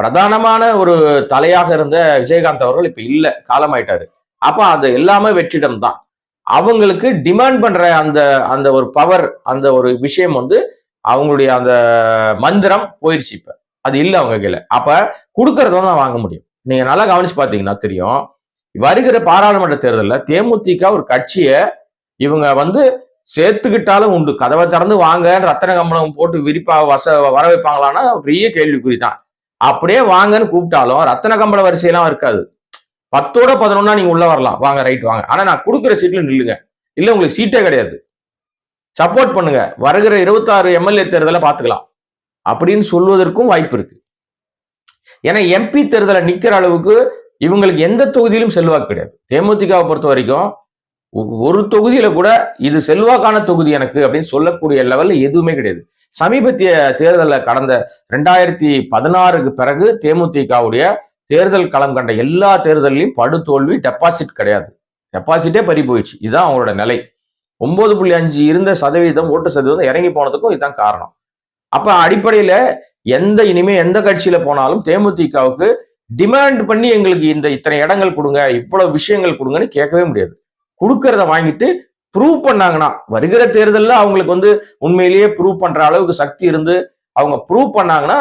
பிரதானமான ஒரு தலையாக இருந்த விஜயகாந்த் அவர்கள் இப்ப இல்ல காலமாயிட்டாரு. அப்ப அது எல்லாமே வெற்றிடம் தான். அவங்களுக்கு டிமாண்ட் பண்ற அந்த அந்த ஒரு பவர் அந்த ஒரு விஷயம் வந்து அவங்களுடைய அந்த மந்திரம் போயிடுச்சு இப்ப. அது இல்ல அவங்க கையில. அப்ப கொடுக்கறத தான் வாங்க முடியும். நீங்க நல்லா கவனிச்சு பாத்தீங்கன்னா தெரியும் வருகிற பாராளுமன்ற தேர்தலில் தேமுதிக ஒரு கட்சியை இவங்க வந்து சேர்த்துக்கிட்டாலும் உண்டு. கதவை திறந்து வாங்க ரத்தன கம்பளம் போட்டு விரிப்பா வச வர வைப்பாங்களான்னா பெரிய கேள்விக்குறி தான். அப்படியே வாங்கன்னு கூப்பிட்டாலும் ரத்தன கம்பள வரிசையெல்லாம் இருக்காது. பத்தோட பதினொன்னா நீங்க உள்ள வரலாம். வாங்க ரைட் வாங்க. ஆனா நான் கொடுக்குற சீட்ல நில்லுங்க. இல்ல உங்களுக்கு சீட்டே கிடையாது. சப்போர்ட் பண்ணுங்க. வருகிற இருபத்தாறு எம்எல்ஏ தேர்தலை பார்த்துக்கலாம். அப்படின்னு சொல்வதற்கும் வாய்ப்பு இருக்கு. ஏன்னா எம்பி தேர்தலை நிக்கிற அளவுக்கு இவங்களுக்கு எந்த தொகுதியிலும் செல்வாக்கு கிடையாது. தேமுதிகவை பொறுத்த வரைக்கும் ஒரு தொகுதியில கூட இது செல்வாக்கான தொகுதி எனக்கு அப்படின்னு சொல்லக்கூடிய லெவல்ல எதுவுமே கிடையாது. சமீபத்திய தேர்தலில் கடந்த ரெண்டாயிரத்தி பதினாறுக்கு பிறகு தேமுதிகவுடைய தேர்தல் களம் கண்ட எல்லா தேர்தலையும் படுதோல்வி டெபாசிட் கிடையாது. டெபாசிட்டே பறி போயிடுச்சு. இதுதான் அவங்களோட நிலை. ஒன்பது புள்ளி அஞ்சு இருந்த சதவீதம் ஓட்டு சதவீதம் இறங்கி போனதுக்கும் இதுதான் காரணம். அப்ப அடிப்படையில எந்த இனிமே எந்த கட்சியில போனாலும் தேமுதிகவுக்கு டிமாண்ட் பண்ணி எங்களுக்கு இந்த இத்தனை இடங்கள் கொடுங்க இவ்வளவு விஷயங்கள் கொடுங்கன்னு கேட்கவே முடியாது. கொடுக்கறத வாங்கிட்டு ப்ரூவ் பண்ணாங்கன்னா வருகிற தேர்தலில் அவங்களுக்கு வந்து உண்மையிலேயே ப்ரூவ் பண்ற அளவுக்கு சக்தி இருந்து அவங்க ப்ரூவ் பண்ணாங்கன்னா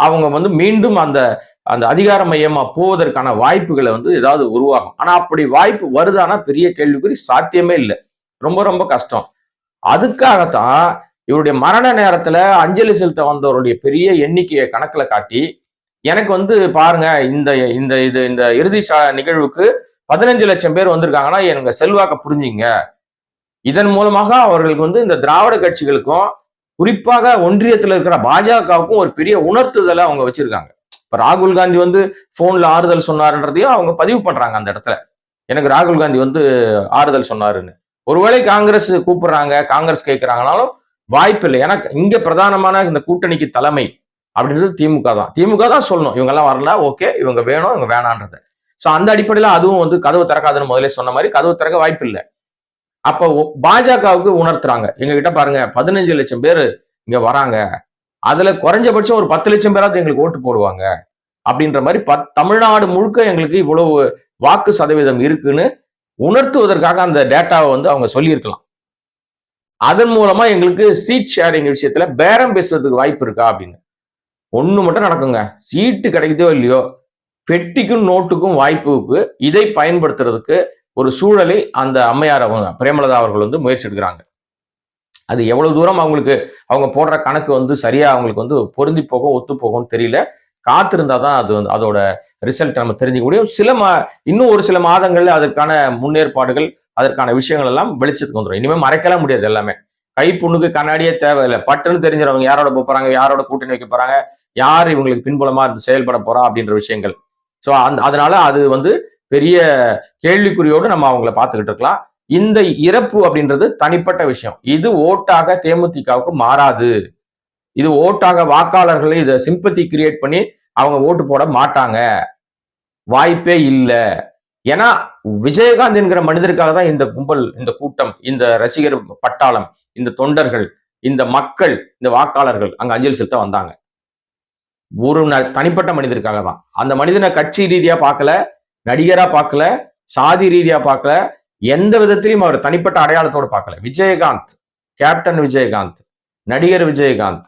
அவங்க வந்து மீண்டும் அந்த அந்த அதிகார மையமா போவதற்கான வாய்ப்புகளை வந்து ஏதாவது உருவாகும். ஆனா அப்படி வாய்ப்பு வருதானா? பெரிய கேள்விக்குறி சாத்தியமே இல்லை. ரொம்ப ரொம்ப கஷ்டம். அதுக்காகத்தான் இவருடைய மரண நேரத்துல அஞ்சலி செலுத்த வந்தவருடைய பெரிய எண்ணிக்கையை கணக்குல காட்டி எனக்கு வந்து பாருங்க இந்த இந்த இது இந்த இறுதி நிகழ்வுக்கு பதினஞ்சு லட்சம் பேர் வந்திருக்காங்கன்னா எனக்கு செல்வாக்க புரிஞ்சுங்க. இதன் மூலமாக அவர்களுக்கு வந்து இந்த திராவிட கட்சிகளுக்கும் குறிப்பாக ஒன்றியத்தில் இருக்கிற பாஜகவுக்கும் ஒரு பெரிய உணர்த்துதலை அவங்க வச்சிருக்காங்க. இப்ப ராகுல் காந்தி வந்து போன்ல ஆறுதல் சொன்னாருன்றதையும் அவங்க பதிவு பண்றாங்க அந்த இடத்துல. எனக்கு ராகுல் காந்தி வந்து ஆறுதல் சொன்னாருன்னு. ஒருவேளை காங்கிரஸ் கூப்பிடுறாங்க காங்கிரஸ் கேட்கிறாங்கனாலும் வாய்ப்பு இல்லை. ஏன்னா இங்க பிரதானமான இந்த கூட்டணிக்கு தலைமை அப்படின்றது திமுக தான். திமுக தான் சொல்லணும் இவங்கெல்லாம் வரல ஓகே இவங்க வேணும் இவங்க வேணான்றத. ஸோ அந்த அடிப்படையில் அதுவும் வந்து கதவு திறக்காதுன்னு முதலே சொன்ன மாதிரி கதவு திறக்க வாய்ப்பு இல்லை. அப்ப பாஜகவுக்கு உணர்த்துறாங்க. எங்ககிட்ட பாருங்க பதினஞ்சு லட்சம் பேர் இங்க வராங்க. அதுல குறைஞ்சபட்சம் ஒரு பத்து லட்சம் பேராவது எங்களுக்கு ஓட்டு போடுவாங்க. அப்படின்ற மாதிரி பத் தமிழ்நாடு முழுக்க எங்களுக்கு இவ்வளவு வாக்கு சதவீதம் இருக்குன்னு உணர்த்துவதற்காக அந்த டேட்டாவை வந்து அவங்க சொல்லியிருக்கலாம். அதன் மூலமா எங்களுக்கு சீட் ஷேரிங் விஷயத்துல பேரம் பேசுறதுக்கு வாய்ப்பு இருக்கா அப்படின்னு. ஒண்ணு மட்டும் நடக்குங்க. சீட்டு கிடைக்குதோ இல்லையோ பெட்டிக்கும் நோட்டுக்கும் வாய்ப்புக்கு இதை பயன்படுத்துறதுக்கு ஒரு சூழலை அந்த அம்மையார் அவங்க பிரேமலதா அவர்கள் வந்து முயற்சி எடுக்கிறாங்க அது எவ்வளவு தூரம் அவங்களுக்கு அவங்க போடுற கணக்கு வந்து சரியா அவங்களுக்கு வந்து பொருந்தி போகும் ஒத்து போகும்னு தெரியல. காத்திருந்தா தான் அது வந்து அதோட ரிசல்ட் நம்ம தெரிஞ்சுக்க முடியும். சில மா இன்னும் ஒரு சில மாதங்கள்ல அதற்கான முன்னேற்பாடுகள் அதற்கான விஷயங்கள் எல்லாம் வெளிச்சத்துக்கு வந்துடும் இனிமே மறைக்கலாம் முடியாது எல்லாமே. கை புண்ணுக்கு கண்ணாடியே தேவையில்லை. பட்டுன்னு தெரிஞ்சிடவங்க யாரோட போறாங்க யாரோட கூட்டணி வைக்க போறாங்க யார் இவங்களுக்கு பின்புலமா இருந்து செயல்பட போறா அப்படின்ற விஷயங்கள். ஸோ அந்த அதனால அது வந்து பெரிய கேள்விக்குறியோடு நம்ம அவங்கள பார்த்துக்கிட்டு இருக்கலாம். இந்த இறப்பு அப்படின்றது தனிப்பட்ட விஷயம். இது ஓட்டாக தேமுதிகவுக்கு மாறாது. இது ஓட்டாக வாக்காளர்களை இதை சிம்பத்தி கிரியேட் பண்ணி அவங்க ஓட்டு போட மாட்டாங்க. வாய்ப்பே இல்லை. ஏன்னா விஜயகாந்த் என்கிற மனிதருக்காக தான் இந்த கும்பல் இந்த கூட்டம் இந்த ரசிகர் பட்டாளம் இந்த தொண்டர்கள் இந்த மக்கள் இந்த வாக்காளர்கள் அங்க அஞ்சலி செலுத்த வந்தாங்க. ஒரு தனிப்பட்ட மனிதருக்காக தான். அந்த மனிதனை கட்சி ரீதியா பார்க்கல. நடிகரா பார்க்கல சாதி ரீதியா பார்க்கல எந்த விதத்திலையும் அவர் தனிப்பட்ட அடையாளத்தோட பார்க்கல. விஜயகாந்த் கேப்டன் விஜயகாந்த் நடிகர் விஜயகாந்த்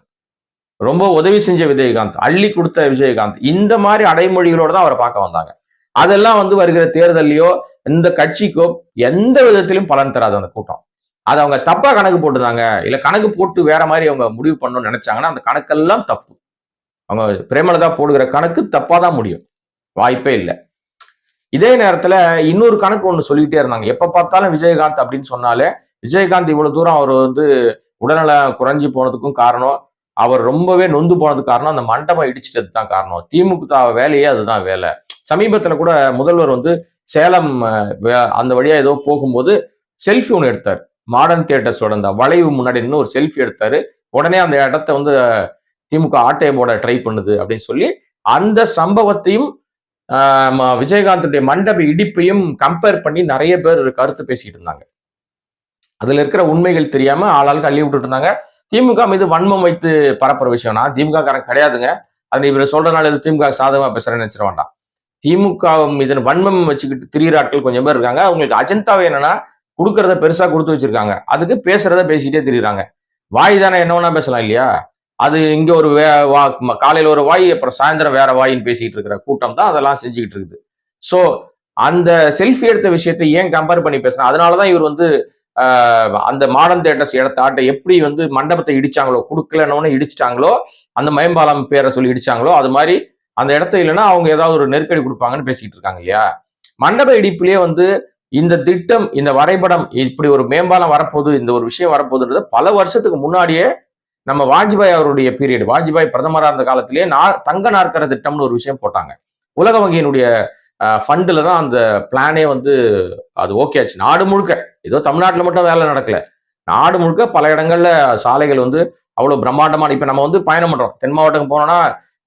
ரொம்ப உதவி செஞ்ச விஜயகாந்த் அள்ளி கொடுத்த விஜயகாந்த் இந்த மாதிரி அடைமொழிகளோட தான் அவரை பார்க்க வந்தாங்க. அதெல்லாம் வந்து வருகிற தேர்தலையோ இந்த கட்சிக்கோ எந்த விதத்திலும் பலன் தராது அந்த கூட்டம். அதை அவங்க தப்பா கணக்கு போட்டுதாங்க இல்ல கணக்கு போட்டு வேற மாதிரி அவங்க முடிவு பண்ணணும்னு நினைச்சாங்கன்னா அந்த கணக்கெல்லாம் தப்பு. அவங்க பிரேமலதா போடுகிற கணக்கு தப்பா தான் முடியும். வாய்ப்பே இல்லை. இதே நேரத்துல இன்னொரு கணக்கு ஒன்று சொல்லிக்கிட்டே இருந்தாங்க. எப்ப பார்த்தாலும் விஜயகாந்த் அப்படின்னு சொன்னாலே விஜயகாந்த் இவ்வளவு தூரம் அவர் வந்து உடல்நலம் குறைஞ்சு போனதுக்கும் காரணம் அவர் ரொம்பவே நொந்து போனதுக்கு காரணம் அந்த மண்டபம் இடிச்சிட்டது தான் காரணம். திமுக வேலையே அதுதான் வேலை. சமீபத்துல கூட முதல்வர் வந்து சேலம் அந்த வழியா ஏதோ போகும்போது செல்ஃபி ஒன்று எடுத்தார். மாடர்ன் தியேட்டர்ஸோட அந்த வளைவு முன்னாடி நின்று ஒரு செல்ஃபி எடுத்தாரு. உடனே அந்த இடத்த வந்து திமுக ஆட்டையை போட ட்ரை பண்ணுது அப்படின்னு சொல்லி அந்த சம்பவத்தையும் விஜயகாந்துடைய மண்டப இடிப்பையும் கம்பேர் பண்ணி நிறைய பேர் கருத்து பேசிட்டு இருந்தாங்க. அதுல இருக்கிற உண்மைகள் தெரியாம ஆளாளுக்கு அள்ளி விட்டுட்டு இருந்தாங்க. திமுக மீது வன்மம் வைத்து பரப்புற விஷயம்னா திமுக காரன் கிடையாதுங்க. அது இவர் சொல்றதுனால இது திமுக சாதகமா பேசுறேன்னு நினைச்சிட வேண்டாம். திமுக மீது வன்மம் வச்சுக்கிட்டு திரியிற ஆட்கள் கொஞ்சம் பேர் இருக்காங்க. அவங்களுக்கு அஜந்தாவை என்னன்னா கொடுக்கறத பெருசா கொடுத்து வச்சிருக்காங்க. அதுக்கு பேசுறத பேசிக்கிட்டே திரியுறாங்க. வாய் தானே என்ன வேணா பேசலாம் இல்லையா? அது இங்க ஒரு வே வா காலையில ஒரு வாய் அப்புறம் சாயந்தரம் வேற வாயின்னு பேசிக்கிட்டு இருக்கிற கூட்டம் தான் அதெல்லாம் செஞ்சுக்கிட்டு இருக்குது ஸோ அந்த செல்ஃபி எடுத்த விஷயத்தை ஏன் கம்பேர் பண்ணி பேசுறேன்? அதனாலதான் இவர் வந்து அந்த மாடர்ன் தேட்டர்ஸ் இடத்த ஆட்டை எப்படி வந்து மண்டபத்தை இடிச்சாங்களோ கொடுக்கலன்னு இடிச்சிட்டாங்களோ அந்த மேம்பாலம் பேரை சொல்லி இடிச்சாங்களோ அது மாதிரி அந்த இடத்த இல்லைன்னா அவங்க ஏதாவது ஒரு நெருக்கடி கொடுப்பாங்கன்னு பேசிட்டு இருக்காங்க இல்லையா? மண்டப இடிப்புலயே வந்து இந்த திட்டம் இந்த வரைபடம் இப்படி ஒரு மேம்பாலம் வரப்போகுது இந்த ஒரு விஷயம் வரப்போகுதுன்றது பல வருஷத்துக்கு முன்னாடியே நம்ம வாஜ்பாய் அவருடைய பீரியட் வாஜ்பாய் பிரதமராக இருந்த காலத்திலேயே நா தங்க நாற்கர திட்டம்னு ஒரு விஷயம் போட்டாங்க. உலக வங்கியினுடைய ஃபண்டில் தான் அந்த பிளானே வந்து அது ஓகே ஆச்சு. நாடு முழுக்க ஏதோ தமிழ்நாட்டில் மட்டும் வேலை நடக்கல. நாடு முழுக்க பல இடங்கள்ல சாலைகள் வந்து அவ்வளோ பிரம்மாண்டமான இப்போ நம்ம வந்து பயணம் பண்ணுறோம் தென் மாவட்டம் போனோம்னா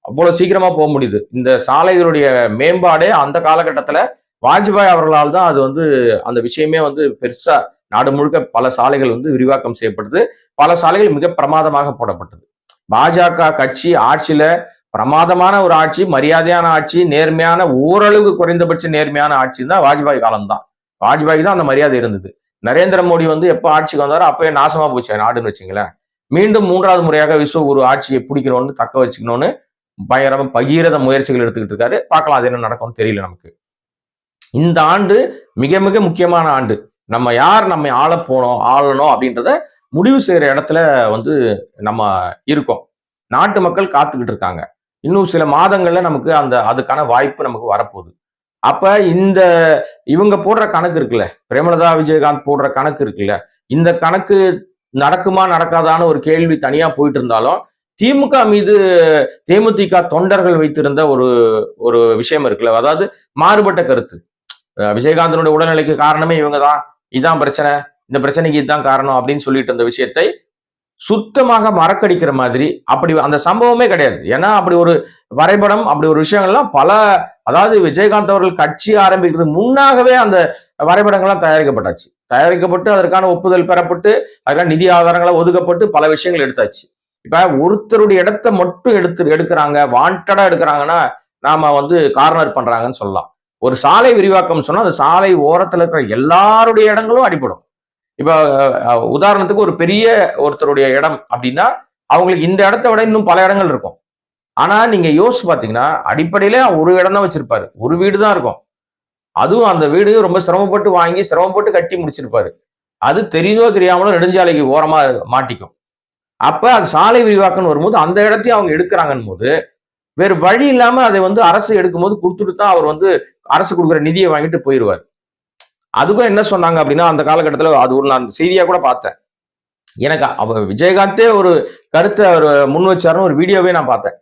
அவ்வளோ சீக்கிரமாக போக முடியுது. இந்த சாலைகளுடைய மேம்பாடே அந்த காலகட்டத்தில் வாஜ்பாய் அவர்களால் தான் அது வந்து அந்த விஷயமே வந்து பெருசாக நாடு முழுக்க பல சாலைகள் வந்து விரிவாக்கம் செய்யப்பட்டது. பல சாலைகள் மிக பிரமாதமாக போடப்பட்டது. பாஜக கட்சி ஆட்சியில பிரமாதமான ஒரு ஆட்சி மரியாதையான ஆட்சி நேர்மையான ஓரளவு குறைந்தபட்ச நேர்மையான ஆட்சி தான் வாஜ்பாய் காலம்தான். வாஜ்பாய்க்கு தான் அந்த மரியாதை இருந்தது. நரேந்திர மோடி வந்து எப்ப ஆட்சிக்கு வந்தாரோ அப்பயே நாசமா போச்சு நாடுன்னு வச்சுங்களேன் மீண்டும் மூன்றாவது முறையாக விஸ்வ ஒரு ஆட்சியை பிடிக்கணும்னு தக்க வச்சுக்கணும்னு பயங்கரமா பகீரத முயற்சிகள் எடுத்துக்கிட்டு இருக்காரு. பார்க்கலாம் அது என்ன நடக்கும்னு தெரியல நமக்கு. இந்த ஆண்டு மிக மிக முக்கியமான ஆண்டு. நம்ம யார் நம்ம ஆள போனோம் ஆளணும் அப்படின்றத முடிவு செய்யற இடத்துல வந்து நம்ம இருக்கோம். நாட்டு மக்கள் காத்துக்கிட்டு இருக்காங்க. இன்னும் சில மாதங்கள்ல நமக்கு அந்த அதுக்கான வாய்ப்பு நமக்கு வரப்போகுது. அப்ப இந்த இவங்க போடுற கணக்கு இருக்குல்ல பிரேமலதா விஜயகாந்த் போடுற கணக்கு இருக்குல்ல இந்த கணக்கு நடக்குமா நடக்காதான்னு ஒரு கேள்வி தனியா போயிட்டு இருந்தாலும் திமுக மீது தேமுதிக தொண்டர்கள் வைத்திருந்த ஒரு ஒரு விஷயம் இருக்குல்ல அதாவது மாறுபட்ட கருத்து. விஜயகாந்தனுடைய உடல்நிலைக்கு காரணமே இவங்க தான் இதான் பிரச்சனை. இந்த பிரச்சனைக்கு இதுதான் காரணம் அப்படின்னு சொல்லிட்டு இருந்த விஷயத்தை சுத்தமாக மறக்கடிக்கிற மாதிரி அப்படி அந்த சம்பவமே கிடையாது. ஏன்னா அப்படி ஒரு வரைபடம் அப்படி ஒரு விஷயங்கள்லாம் பல அதாவது விஜயகாந்த் அவர்கள் கட்சி ஆரம்பிக்கிறது முன்னாகவே அந்த வரைபடங்கள்லாம் தயாரிக்கப்பட்டாச்சு. தயாரிக்கப்பட்டு அதற்கான ஒப்புதல் பெறப்பட்டு அதற்கான நிதி ஆதாரங்களை ஒதுக்கப்பட்டு பல விஷயங்கள் எடுத்தாச்சு. இப்ப ஒருத்தருடைய இடத்த மட்டும் எடுத்து எடுக்கிறாங்க வாண்டடா எடுக்கிறாங்கன்னா நாம வந்து கார்னர் பண்றாங்கன்னு சொல்லலாம். ஒரு சாலை விரிவாக்கம் சொன்னால் அந்த சாலை ஓரத்தில் இருக்கிற எல்லாருடைய இடங்களும் அடிபடும். இப்போ உதாரணத்துக்கு ஒரு பெரிய ஒருத்தருடைய இடம் அப்படின்னா அவங்களுக்கு இந்த இடத்த விட இன்னும் பல இடங்கள் இருக்கும். ஆனால் நீங்கள் யோசிச்சு பார்த்தீங்கன்னா அடிப்படையில ஒரு இடம் தான் வச்சிருப்பாரு. ஒரு வீடு தான் இருக்கும். அதுவும் அந்த வீடு ரொம்ப சிரமப்பட்டு வாங்கி சிரமப்பட்டு கட்டி முடிச்சிருப்பாரு. அது தெரியுதோ தெரியாமலோ நெடுஞ்சாலைக்கு ஓரமா மாட்டிக்கும். அப்போ அது சாலை விரிவாக்கம்னு வரும்போது அந்த இடத்தையும் அவங்க எடுக்கிறாங்கன்னு போது வேறு வழி இல்லாம அதை வந்து அரசு எடுக்கும்போது கொடுத்துட்டு தான் அவர் வந்து அரசு கொடுக்குற நிதியை வாங்கிட்டு போயிடுவார் அதுக்கும் என்ன சொன்னாங்க அப்படின்னா அந்த காலகட்டத்தில் அது ஒரு நான் செய்தியாக கூட பார்த்தேன். எனக்கு அவ விஜயகாந்தே ஒரு கருத்தை அவர் முன் வச்சாருன்னு ஒரு வீடியோவே நான் பார்த்தேன்.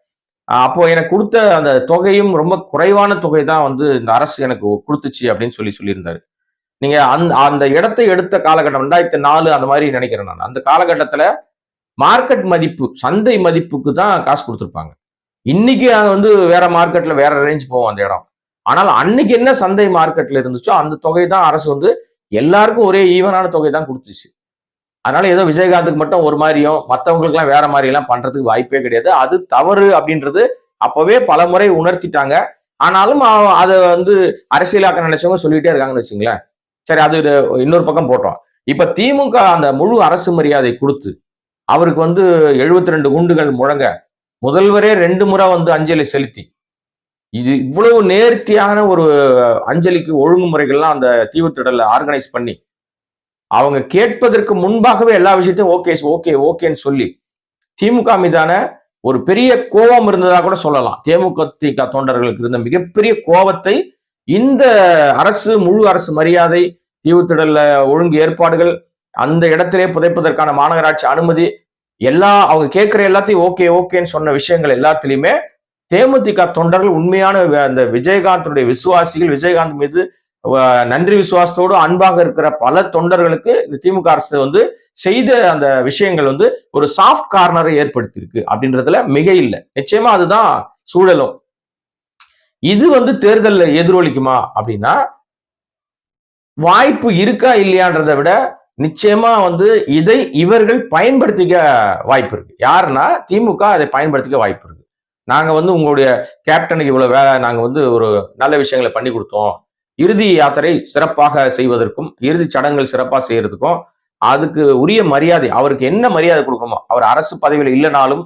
அப்போது அப்போ எனக்கு கொடுத்த அந்த தொகையும் ரொம்ப குறைவான தொகை தான் வந்து இந்த அரசு எனக்கு கொடுத்துச்சு அப்படின்னு சொல்லி சொல்லியிருந்தாரு. நீங்க அந்த அந்த இடத்தை எடுத்த காலகட்டம் ரெண்டாயிரத்தி நாலு அந்த மாதிரி நினைக்கிறேன் நான். அந்த காலகட்டத்துல மார்க்கெட் மதிப்பு சந்தை மதிப்புக்கு தான் காசு கொடுத்துருப்பாங்க. இன்னைக்கு அது வந்து வேற மார்க்கெட்ல வேற ரேஞ்ச் போகும் அந்த இடம். ஆனால் அன்னைக்கு என்ன சந்தை மார்க்கெட்ல இருந்துச்சோ அந்த தொகை தான் அரசு வந்து எல்லாருக்கும் ஒரே ஈவனான தொகை தான் கொடுத்துச்சு. அதனால ஏதோ விஜயகாந்துக்கு மட்டும் ஒரு மாதிரியும் மற்றவங்களுக்குலாம் வேற மாதிரி எல்லாம் பண்றதுக்கு வாய்ப்பே கிடையாது. அது தவறு அப்படின்றது அப்பவே பல முறை உணர்த்திட்டாங்க. ஆனாலும் அதை வந்து அரசியலாக்க நினைச்சவங்க சொல்லிட்டே இருக்காங்கன்னு வச்சுங்களேன். சரி அது இன்னொரு பக்கம் போட்டோம். இப்ப திமுக அந்த முழு அரசு மரியாதை கொடுத்து அவருக்கு வந்து 72 ரெண்டு குண்டுகள் முழங்க முதல்வரே ரெண்டு முறை வந்து அஞ்சலி செலுத்தி. இது இவ்வளவு நேர்த்தியான ஒரு அஞ்சலிக்கு ஒழுங்குமுறைகள்லாம் அந்த தீவுத்திடல ஆர்கனைஸ் பண்ணி அவங்க கேட்பதற்கு முன்பாகவே எல்லா விஷயத்தையும் ஓகே ஓகே ஓகேன்னு சொல்லி திமுக மீதான ஒரு பெரிய கோபம் இருந்ததா கூட சொல்லலாம். தேமுதிக தொண்டர்களுக்கு இருந்த மிகப்பெரிய கோபத்தை இந்த அரசு முழு அரசு மரியாதை தீவுத்திடல ஒழுங்கு ஏற்பாடுகள் அந்த இடத்திலே புதைப்பதற்கான மாநகராட்சி அனுமதி எல்லா அவங்க கேட்கிற எல்லாத்தையும் ஓகே ஓகேன்னு சொன்ன விஷயங்கள் எல்லாத்துலயுமே தேமுதிக தொண்டர்கள் உண்மையான அந்த விஜயகாந்தனுடைய விசுவாசிகள் விஜயகாந்த் மீது நன்றி விசுவாசத்தோடு அன்பாக இருக்கிற பல தொண்டர்களுக்கு இந்த திமுக அரசு வந்து செய்த அந்த விஷயங்கள் வந்து ஒரு சாஃப்ட் கார்னரை ஏற்படுத்தியிருக்கு அப்படின்றதுல மிக இல்லை. நிச்சயமா அதுதான் சூழலும். இது வந்து தேர்தல்ல எதிரொலிக்குமா அப்படின்னா வாய்ப்பு இருக்கா இல்லையான்றதை விட நிச்சயமா வந்து இதை இவர்கள் பயன்படுத்திக்க வாய்ப்பு இருக்கு யாருன்னா திமுக அதை பயன்படுத்திக்க வாய்ப்பு இருக்கு நாங்க வந்து உங்களுடைய கேப்டனுக்கு இவ்வளவு வேலை நாங்க வந்து ஒரு நல்ல விஷயங்களை பண்ணி கொடுத்தோம். இறுதி யாத்திரை சிறப்பாக செய்வதற்கும் இறுதி சடங்குகள் சிறப்பாக செய்யறதுக்கும் அதுக்கு உரிய மரியாதை அவருக்கு என்ன மரியாதை கொடுக்கணுமோ அவர் அரசு பதவியில் இல்லைனாலும்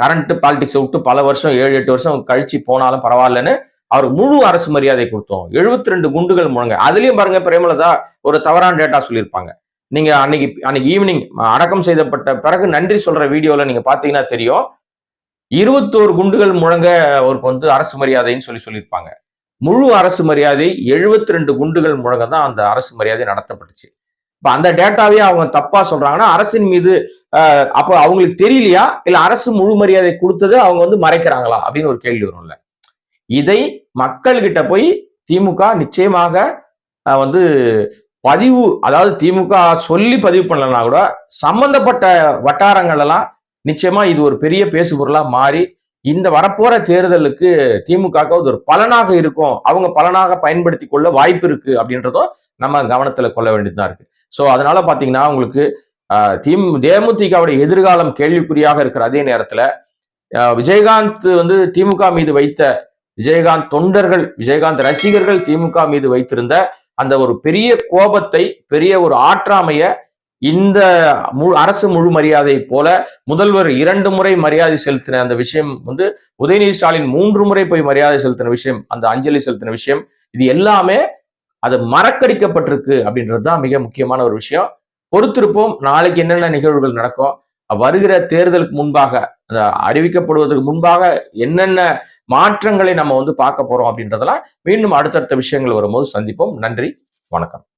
கரண்ட் பாலிடிக்ஸை விட்டு பல வருஷம் ஏழு எட்டு வருஷம் கழிச்சு போனாலும் பரவாயில்லன்னு அவர் முழு அரசு மரியாதை கொடுத்தோம். 72 ரெண்டு குண்டுகள் முழங்க. அதுலயும் பாருங்க பிரேமலதா ஒரு தவறான டேட்டா சொல்லியிருப்பாங்க. நீங்க அன்னைக்கு அன்னைக்கு ஈவினிங் அடக்கம் செய்யப்பட்ட பிறகு நன்றி சொல்ற வீடியோல நீங்க பாத்தீங்கன்னா தெரியும். இருபத்தோரு குண்டுகள் முழங்க அவருக்கு வந்து அரசு மரியாதைன்னு சொல்லி சொல்லியிருப்பாங்க. முழு அரசு மரியாதை 72 ரெண்டு குண்டுகள் முழங்க தான் அந்த அரசு மரியாதை நடத்தப்பட்டுச்சு. இப்ப அந்த டேட்டாவே அவங்க தப்பா சொல்றாங்கன்னா அரசின் மீது அஹ், அப்ப அவங்களுக்கு தெரியலையா? இல்ல அரசு முழு மரியாதை கொடுத்தது அவங்க வந்து மறைக்கிறாங்களா? அப்படின்னு ஒரு கேள்வி வரும்ல. இதை மக்கள்கிட்ட போய் திமுக நிச்சயமாக வந்து பதிவு அதாவது திமுக சொல்லி பதிவு பண்ணலன்னா கூட சம்பந்தப்பட்ட வட்டாரங்கள் எல்லாம் நிச்சயமா இது ஒரு பெரிய பேசுபொருளா மாறி இந்த வரப்போற தேர்தலுக்கு திமுக அது ஒரு பலனாக இருக்கும். அவங்க பலனாக பயன்படுத்தி கொள்ள வாய்ப்பு இருக்கு அப்படின்றதும் நம்ம கவனத்துல கொள்ள வேண்டியதா இருக்கு. சோ அதனால பாத்தீங்கன்னா உங்களுக்கு திமு தேமுதிகவுடைய எதிர்காலம் கேள்விக்குறியாக இருக்கிற அதே நேரத்துல விஜயகாந்த் வந்து திமுக மீது வைத்த விஜயகாந்த் தொண்டர்கள் விஜயகாந்த் ரசிகர்கள் திமுக மீது வைத்திருந்த அந்த ஒரு பெரிய கோபத்தை பெரிய ஒரு ஆற்றாமைய இந்த முழு அரசு முழு மரியாதை போல முதல்வர் இரண்டு முறை மரியாதை செலுத்தின அந்த விஷயம் வந்து உதயநிதி ஸ்டாலின் மூன்று முறை போய் மரியாதை செலுத்தின விஷயம் அந்த அஞ்சலி செலுத்தின விஷயம் இது எல்லாமே அது மறக்கடிக்கப்பட்டிருக்கு அப்படின்றது தான் மிக முக்கியமான ஒரு விஷயம். பொறுத்திருப்போம் நாளைக்கு என்னென்ன நிகழ்வுகள் நடக்கும் வருகிற தேர்தலுக்கு முன்பாக அறிவிக்கப்படுவதற்கு முன்பாக என்னென்ன மாற்றங்களை நம்ம வந்து பார்க்க போறோம் அப்படின்றதெல்லாம் மீண்டும் அடுத்தடுத்த விஷயங்கள் வரும்போது சந்திப்போம். நன்றி. வணக்கம்.